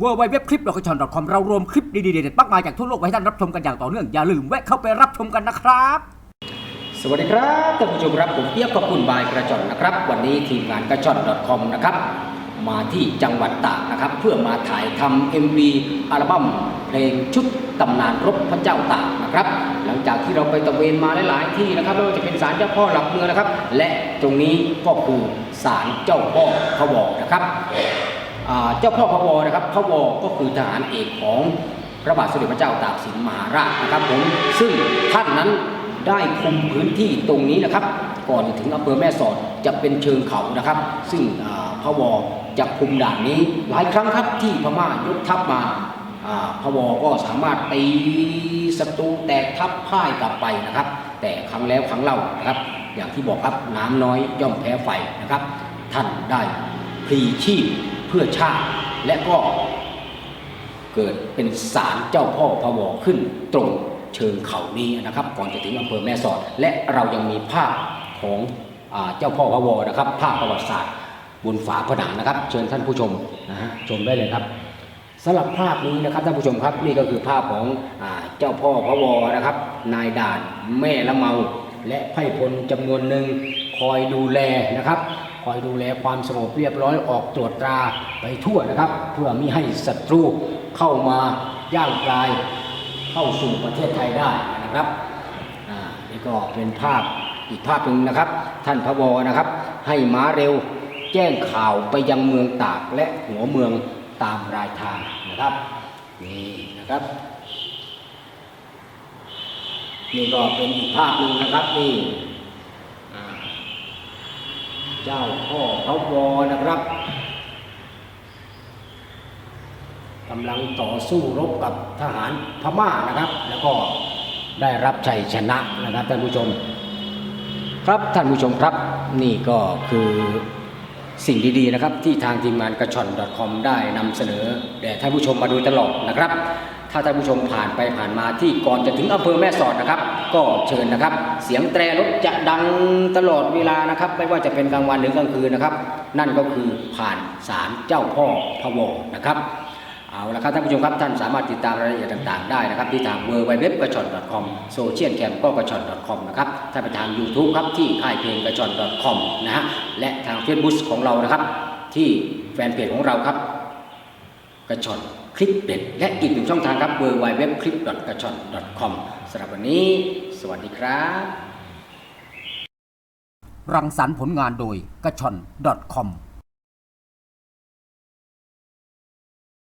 w w w คลิป c o m เรารวมคลิปดีๆเด็ดๆมากมายจากทั่วโลกไว้ให้ท่านรับชมกันอย่างต่อเนื่อง อย่าลืมแวะเข้าไปรับชมกันนะครับ สวัสดีครับท่านผู้ชมครับผมเปียกขอบคุณบายกระจอนนะครับ วันนี้ทีมงานกระจอน .com นะครับมาที่จังหวัดตากนะครับ เพื่อมาถ่ายทำ MV อัลบั้มเพลงชุดตำนานรบพระเจ้าตากนะครับ หลังจากที่เราไปตะเวนมาหลายๆที่นะครับไม่ว่าจะเป็นศาลเจ้าพ่อหลักเมืองนะครับ และตรงนี้ก็คือศาลเจ้าพ่อพระวอนะครับ เจ้าพ่อพระวอนะครับพระวอก็คือทหารเอกของพระบาทสมเด็จพระเจ้าตากสินมหาราชนะครับผมซึ่งท่านนั้นได้คุมพื้นที่ตรงนี้นะครับ ก่อนจะถึงอำเภอแม่สอดจะเป็นเชิงเขานะครับ ซึ่งพระวอจะคุมด่านนี้หลายครั้งครับที่พม่ายกทัพมาพระวอก็สามารถตีศัตรูแตกทัพพ่ายกลับไปนะครับ แต่ครั้งแล้วครั้งเล่านะครับ อย่างที่บอกครับน้ำน้อยย่อมแพ้ไฟนะครับ ท่านได้พลีชีพ พื่อชาติและก็เกิดเป็นศาลเจ้าพ่อพระวอขึ้นตรงเชิงเขานี้นะครับ ก่อนจะถึงอำเภอแม่สอด และเรายังมีภาพของอเจ้าพ่อพระวอนะครับ ภาพประวัติศาสตร์บนฝาผนังนะครับ เชิญท่านผู้ชมนะฮะชมได้เลยครับสำหรับภาพนี้นะครับท่านผู้ชมครับนี่ก็คือภาพของอเจ้าพ่อพระวอนะครับ นายด่านแม่ละเมา และไพ่พลจำนวนหนึ่งคอยดูแลนะครับ คอยดูแลความสงบเรียบร้อยออกตรวจตราไปทั่วนะครับ เพื่อมิให้ศัตรูเข้ามาย่างกลายเข้าสู่ประเทศไทยได้นะครับนี่ก็เป็นภาพอีกภาพหนึ่งนะครับ ท่านพระวอนะครับ ให้ม้าเร็วแจ้งข่าวไปยังเมืองตากและหัวเมืองตามรายทางนะครับนี่นะครับนี่ก็เป็นอีกภาพหนึ่งนะครับนี่ เจ้าพ่อพระวอนะครับกำลังต่อสู้รบกับทหารพม่านะครับ แล้วก็ได้รับชัยชนะนะครับท่านผู้ชม ครับท่านผู้ชมครับนี่ก็คือสิ่งดีๆนะครับที่ทางทีมงานกระชอน .com ได้นำเสนอแด่ท่านผู้ชมมาโดยตลอดนะครับ ถ้าท่านผู้ชมผ่านไปผ่านมาที่ก่อนจะถึงอำเภอแม่สอดนะครับ ก็เชิญนะครับ เสียงแตรรถจะดังตลอดเวลานะครับ ไม่ว่าจะเป็นกลางวันหรือกลางคืนนะครับ นั่นก็คือผ่านศาลเจ้าพ่อพะวอนะครับเอาละครับท่านผู้ชมครับท่านสามารถติดตามรายละเอียดต่างๆได้นะครับ ที่ทาง w w w กระชอน .com โซเชียลแคมก็กระชอน .com นะครับถ้าไปทาง YouTube ครับที่ค่ายเพลงกระชอน .com นะฮะและทาง Facebook ของเรานะครับ ที่แฟนเพจของเราครับ กระชอนคลิปเด็ด และอีกหนึ่งช่องทางครับ w w w คลิปกระชอน .com สำหรับวันนี้ สวัสดีครับ รังสรรค์ผลงานโดยกระชอน .com